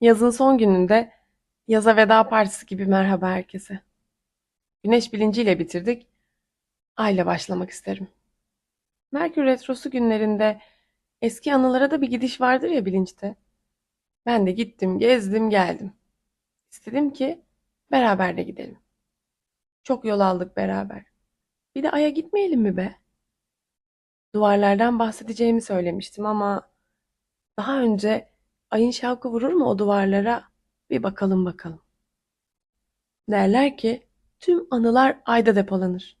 Yazın son gününde yaza veda partisi gibi merhaba herkese. Güneş bilinciyle bitirdik. Ayla başlamak isterim. Merkür Retrosu günlerinde eski anılara da bir gidiş vardır ya bilinçte. Ben de gittim, gezdim, geldim. İstedim ki beraber de gidelim. Çok yol aldık beraber. Bir de Ay'a gitmeyelim mi be? Duvarlardan bahsedeceğimi söylemiştim ama daha önce Ayın şavkı vurur mu o duvarlara? Bir bakalım bakalım. Derler ki tüm anılar ayda depolanır.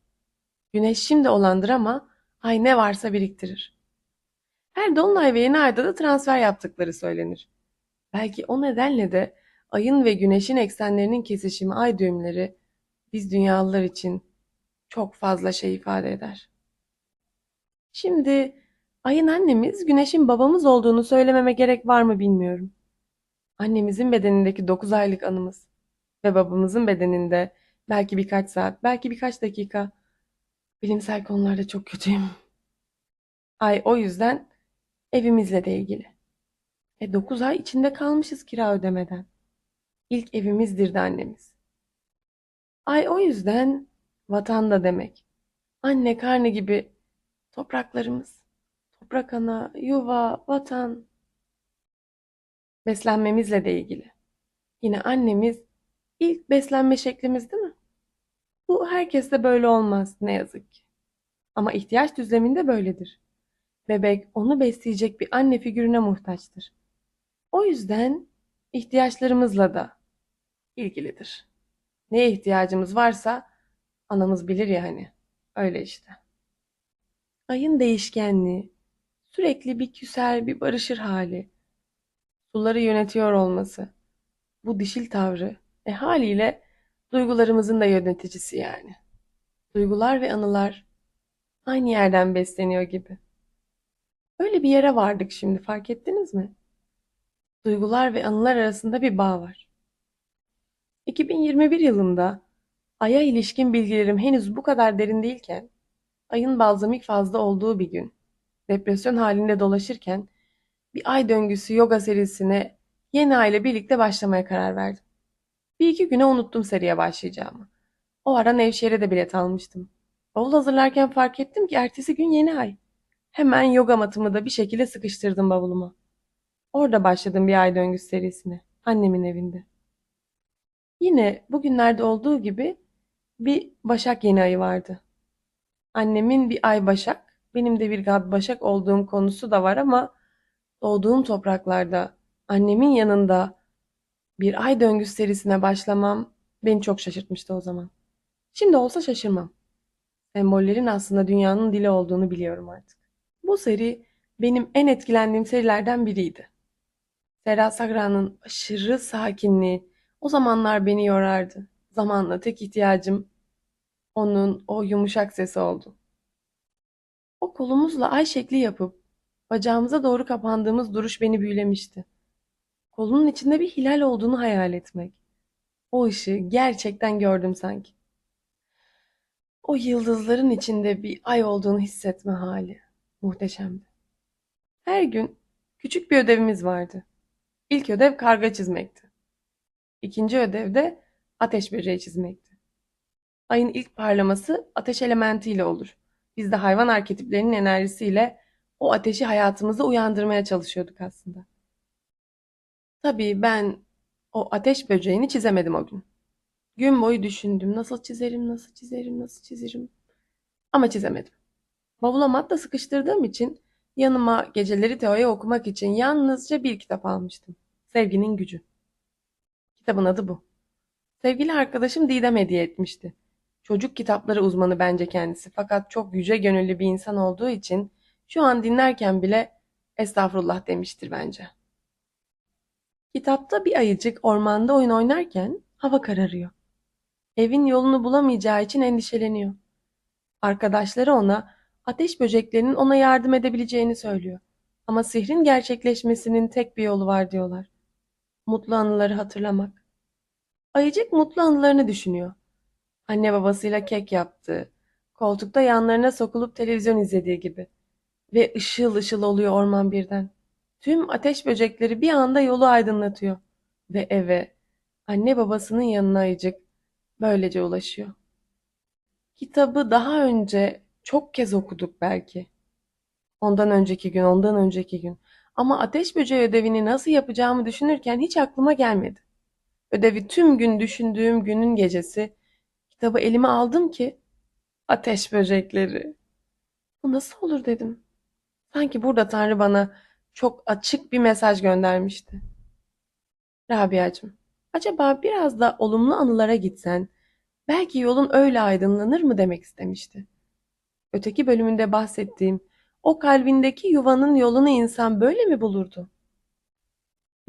Güneş şimdi olandır ama ay ne varsa biriktirir. Her dolunay ve yeni ayda da transfer yaptıkları söylenir. Belki o nedenle de ayın ve güneşin eksenlerinin kesişimi ay düğümleri biz dünyalılar için çok fazla şey ifade eder. Şimdi ayın annemiz, güneşin babamız olduğunu söylememe gerek var mı bilmiyorum. Annemizin bedenindeki 9 aylık anımız ve babamızın bedeninde belki birkaç saat, belki birkaç dakika. Bilimsel konularda çok kötüyüm. Ay o yüzden evimizle de ilgili. E 9 ay içinde kalmışız kira ödemeden. İlk evimizdir de annemiz. Ay o yüzden vatan da demek. Anne karnı gibi topraklarımız. Toprak ana, yuva, vatan. Beslenmemizle de ilgili. Yine annemiz ilk beslenme şeklimiz değil mi? Bu herkeste böyle olmaz ne yazık ki. Ama ihtiyaç düzleminde böyledir. Bebek onu besleyecek bir anne figürüne muhtaçtır. O yüzden ihtiyaçlarımızla da ilgilidir. Neye ihtiyacımız varsa anamız bilir ya hani. Öyle işte. Ayın değişkenliği, sürekli bir küser bir barışır hali, suları yönetiyor olması, bu dişil tavrı, e haliyle duygularımızın da yöneticisi yani. Duygular ve anılar aynı yerden besleniyor gibi. Öyle bir yere vardık şimdi fark ettiniz mi? Duygular ve anılar arasında bir bağ var. 2021 yılında Ay'a ilişkin bilgilerim henüz bu kadar derin değilken, ayın balzamik fazla olduğu bir gün, depresyon halinde dolaşırken bir ay döngüsü yoga serisine yeni ay ile birlikte başlamaya karar verdim. Bir iki güne unuttum seriye başlayacağımı. O ara Nevşehir'e de bilet almıştım. Bavul hazırlarken fark ettim ki ertesi gün yeni ay. Hemen yoga matımı da bir şekilde sıkıştırdım bavuluma. Orada başladım bir ay döngüsü serisine. Annemin evinde. Yine bugünlerde olduğu gibi bir Başak yeni ayı vardı. Annemin bir ay Başak, benim de bir gad Başak olduğum konusu da var ama doğduğum topraklarda, annemin yanında bir ay döngüsü serisine başlamam beni çok şaşırtmıştı o zaman. Şimdi olsa şaşırmam. Sembollerin aslında dünyanın dili olduğunu biliyorum artık. Bu seri benim en etkilendiğim serilerden biriydi. Serra Sagra'nın aşırı sakinliği o zamanlar beni yorardı. Zamanla tek ihtiyacım onun o yumuşak sesi oldu. O kolumuzla ay şekli yapıp bacağımıza doğru kapandığımız duruş beni büyülemişti. Kolunun içinde bir hilal olduğunu hayal etmek. O ışığı gerçekten gördüm sanki. O yıldızların içinde bir ay olduğunu hissetme hali muhteşemdi. Her gün küçük bir ödevimiz vardı. İlk ödev karga çizmekti. İkinci ödev de ateş böceği çizmekti. Ayın ilk parlaması ateş elementiyle olur. Biz de hayvan arketiplerinin enerjisiyle o ateşi hayatımızda uyandırmaya çalışıyorduk aslında. Tabii ben o ateş böceğini çizemedim o gün. Gün boyu düşündüm. Nasıl çizerim, nasıl çizerim, nasıl çizerim. Ama çizemedim. Bavula matla sıkıştırdığım için yanıma geceleri teoya okumak için yalnızca bir kitap almıştım. Sevginin Gücü. Kitabın adı bu. Sevgili arkadaşım Didem hediye etmişti. Çocuk kitapları uzmanı bence kendisi fakat çok yüce gönüllü bir insan olduğu için şu an dinlerken bile estağfurullah demiştir bence. Kitapta bir ayıcık ormanda oyun oynarken hava kararıyor. Evin yolunu bulamayacağı için endişeleniyor. Arkadaşları ona ateş böceklerinin ona yardım edebileceğini söylüyor. Ama sihrin gerçekleşmesinin tek bir yolu var diyorlar. Mutlu anıları hatırlamak. Ayıcık mutlu anılarını düşünüyor. Anne babasıyla kek yaptığı, koltukta yanlarına sokulup televizyon izlediği gibi. Ve ışıl ışıl oluyor orman birden. Tüm ateş böcekleri bir anda yolu aydınlatıyor. ve eve, anne babasının yanına ayıcık böylece ulaşıyor. Kitabı daha önce çok kez okuduk belki. Ondan önceki gün, ondan önceki gün. Ama ateş böceği ödevini nasıl yapacağımı düşünürken hiç aklıma gelmedi. Ödevi tüm gün düşündüğüm günün gecesi kitabı elime aldım ki ateş böcekleri. Bu nasıl olur dedim. Sanki burada Tanrı bana çok açık bir mesaj göndermişti. Rabia'cığım, acaba biraz da olumlu anılara gitsen, belki yolun öyle aydınlanır mı demek istemişti. Öteki bölümünde bahsettiğim o kalbindeki yuvanın yolunu insan böyle mi bulurdu?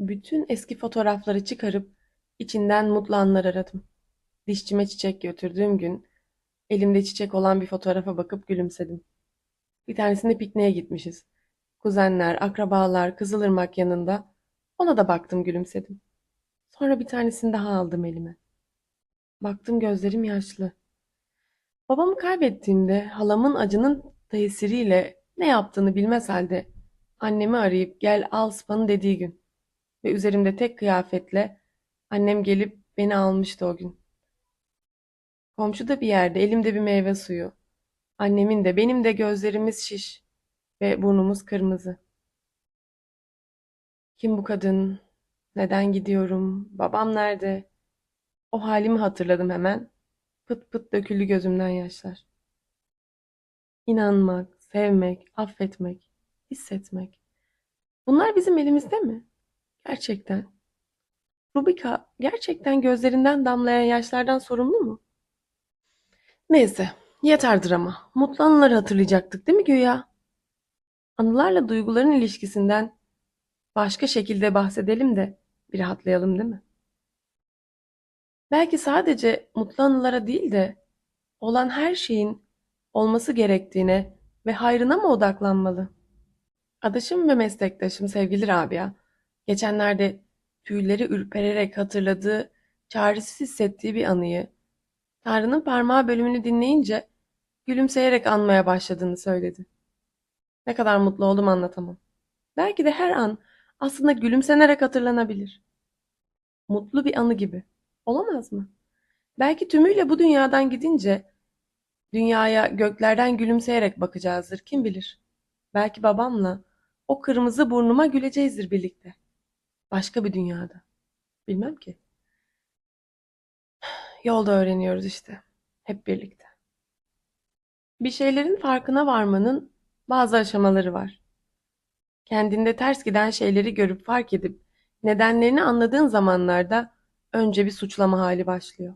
Bütün eski fotoğrafları çıkarıp içinden mutlu anlar aradım. Dişçime çiçek götürdüğüm gün elimde çiçek olan bir fotoğrafa bakıp gülümsedim. Bir tanesinde pikniğe gitmişiz. Kuzenler, akrabalar, Kızılırmak yanında. Ona da baktım gülümsedim. Sonra bir tanesini daha aldım elime. Baktım gözlerim yaşlı. Babamı kaybettiğimde halamın acının tesiriyle ne yaptığını bilmez halde annemi arayıp gel al sıpanı dediği gün. Ve üzerimde tek kıyafetle annem gelip beni almıştı o gün. Komşuda bir yerde elimde bir meyve suyu. Annemin de benim de gözlerimiz şiş ve burnumuz kırmızı. Kim bu kadın? Neden gidiyorum? Babam nerede? O halimi hatırladım hemen. Pıt pıt döküldü gözümden yaşlar. İnanmak, sevmek, affetmek, hissetmek. Bunlar bizim elimizde mi? Gerçekten. Rubika gerçekten gözlerinden damlayan yaşlardan sorumlu mu? Neyse, yeter drama. Mutlu anıları hatırlayacaktık değil mi güya? Anılarla duyguların ilişkisinden başka şekilde bahsedelim de bir rahatlayalım değil mi? Belki sadece mutlu anılara değil de olan her şeyin olması gerektiğine ve hayrına mı odaklanmalı? Adaşım ve meslektaşım sevgili Rabia, geçenlerde tüyleri ürpererek hatırladığı, çaresiz hissettiği bir anıyı, Tanrı'nın parmağı bölümünü dinleyince gülümseyerek anmaya başladığını söyledi. Ne kadar mutlu oldum anlatamam. Belki de her an aslında gülümsenerek hatırlanabilir. Mutlu bir anı gibi. Olamaz mı? Belki tümüyle bu dünyadan gidince dünyaya göklerden gülümseyerek bakacağızdır. Kim bilir? Belki babamla o kırmızı burnuma güleceğizdir birlikte. Başka bir dünyada. Bilmem ki. Yolda öğreniyoruz işte. Hep birlikte. Bir şeylerin farkına varmanın bazı aşamaları var. Kendinde ters giden şeyleri görüp fark edip nedenlerini anladığın zamanlarda önce bir suçlama hali başlıyor.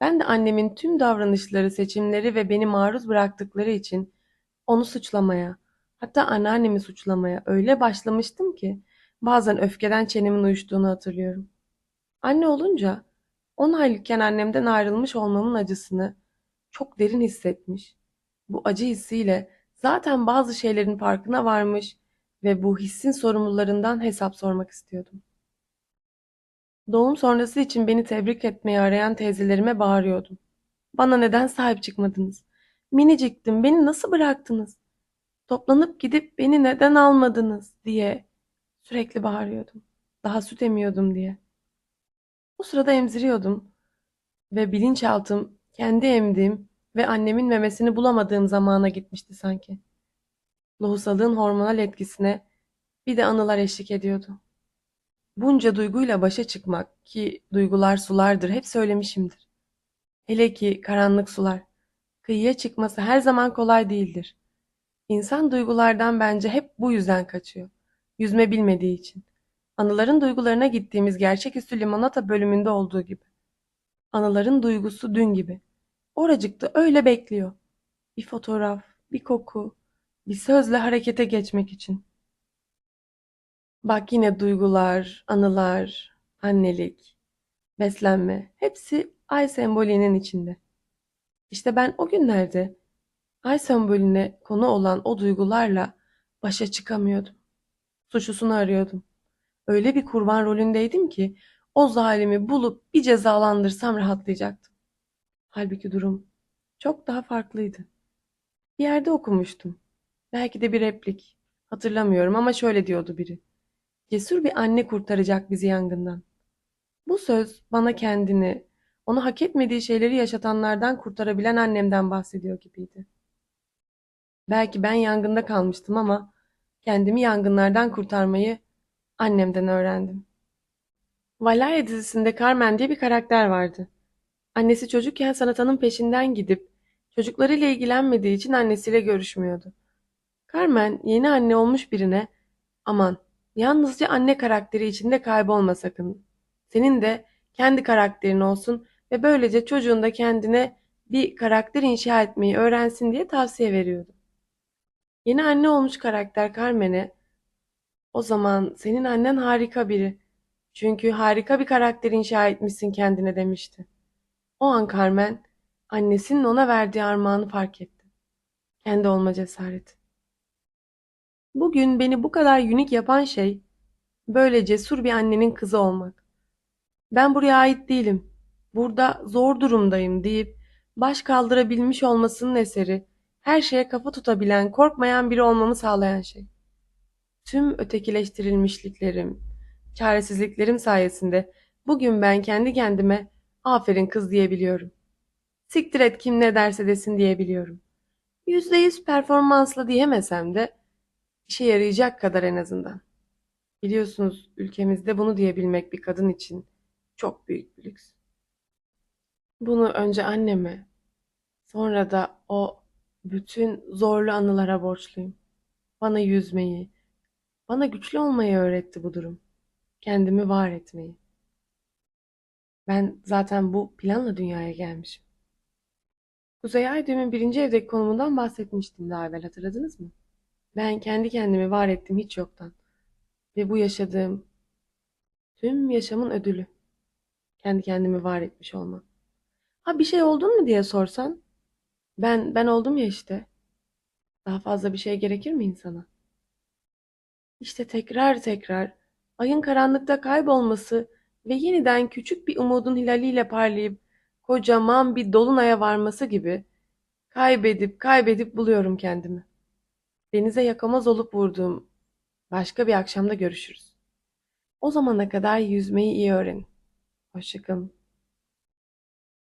Ben de annemin tüm davranışları, seçimleri ve beni maruz bıraktıkları için onu suçlamaya, hatta anneannemi suçlamaya öyle başlamıştım ki bazen öfkeden çenemin uyuştuğunu hatırlıyorum. Anne olunca 10 aylıkken annemden ayrılmış olmamın acısını çok derin hissetmiş. Bu acı hissiyle zaten bazı şeylerin farkına varmış ve bu hissin sorumlularından hesap sormak istiyordum. Doğum sonrası için beni tebrik etmeyi arayan teyzelerime bağırıyordum. Bana neden sahip çıkmadınız? Miniciktim, beni nasıl bıraktınız? Toplanıp gidip beni neden almadınız diye sürekli bağırıyordum. Daha süt emiyordum diye. O sırada emziriyordum ve bilinçaltım kendi emdiğim ve annemin memesini bulamadığım zamana gitmişti sanki. Lohusalığın hormonal etkisine bir de anılar eşlik ediyordu. Bunca duyguyla başa çıkmak ki duygular sulardır hep söylemişimdir. Hele ki karanlık sular. Kıyıya çıkması her zaman kolay değildir. İnsan duygulardan bence hep bu yüzden kaçıyor. Yüzme bilmediği için. Anıların duygularına gittiğimiz gerçeküstü limonata bölümünde olduğu gibi. Anıların duygusu dün gibi. Oracıkta öyle bekliyor. Bir fotoğraf, bir koku, bir sözle harekete geçmek için. Bak yine duygular, anılar, annelik, beslenme hepsi ay sembolünün içinde. İşte ben o günlerde ay sembolüne konu olan o duygularla başa çıkamıyordum. Suçlusunu arıyordum. Öyle bir kurban rolündeydim ki o zalimi bulup bir cezalandırsam rahatlayacaktım. Halbuki durum çok daha farklıydı. Bir yerde okumuştum. Belki de bir replik. Hatırlamıyorum ama şöyle diyordu biri. Cesur bir anne kurtaracak bizi yangından. Bu söz bana kendini, onu hak etmediği şeyleri yaşatanlardan kurtarabilen annemden bahsediyor gibiydi. Belki ben yangında kalmıştım ama kendimi yangınlardan kurtarmayı annemden öğrendim. Valhalla dizisinde Carmen diye bir karakter vardı. Annesi çocukken salatanın peşinden gidip çocuklarıyla ilgilenmediği için annesiyle görüşmüyordu. Carmen yeni anne olmuş birine aman yalnızca anne karakteri içinde kaybolma sakın. Senin de kendi karakterin olsun ve böylece çocuğun da kendine bir karakter inşa etmeyi öğrensin diye tavsiye veriyordu. Yeni anne olmuş karakter Carmen'e o zaman senin annen harika biri. Çünkü harika bir karakter inşa etmişsin kendine demişti. O an Carmen annesinin ona verdiği armağanı fark etti. Kendi olma cesareti. Bugün beni bu kadar unik yapan şey böyle cesur bir annenin kızı olmak. Ben buraya ait değilim. Burada zor durumdayım deyip baş kaldırabilmiş olmasının eseri, her şeye kafa tutabilen, korkmayan biri olmamı sağlayan şey. Tüm ötekileştirilmişliklerim, çaresizliklerim sayesinde bugün ben kendi kendime aferin kız diyebiliyorum. Siktir et kim ne derse desin diyebiliyorum. Yüzde yüz performansla diyemesem de işe yarayacak kadar en azından. Biliyorsunuz ülkemizde bunu diyebilmek bir kadın için çok büyük bir lüks. Bunu önce anneme, sonra da o bütün zorlu anılara borçluyum. Bana yüzmeyi, bana güçlü olmayı öğretti bu durum. Kendimi var etmeyi. Ben zaten bu planla dünyaya gelmişim. Kuzey Aydem'in birinci evdeki konumundan bahsetmiştim daha evvel hatırladınız mı? Ben kendi kendimi var ettim hiç yoktan. Ve bu yaşadığım tüm yaşamın ödülü. Kendi kendimi var etmiş olmam. Ha bir şey oldun mu diye sorsan, ben ben oldum ya işte. Daha fazla bir şey gerekir mi insana? İşte tekrar tekrar ayın karanlıkta kaybolması ve yeniden küçük bir umudun hilaliyle parlayıp kocaman bir dolunaya varması gibi kaybedip kaybedip buluyorum kendimi. Denize yakamaz olup vurduğum başka bir akşamda görüşürüz. O zamana kadar yüzmeyi iyi öğrenin. Hoşça kalın.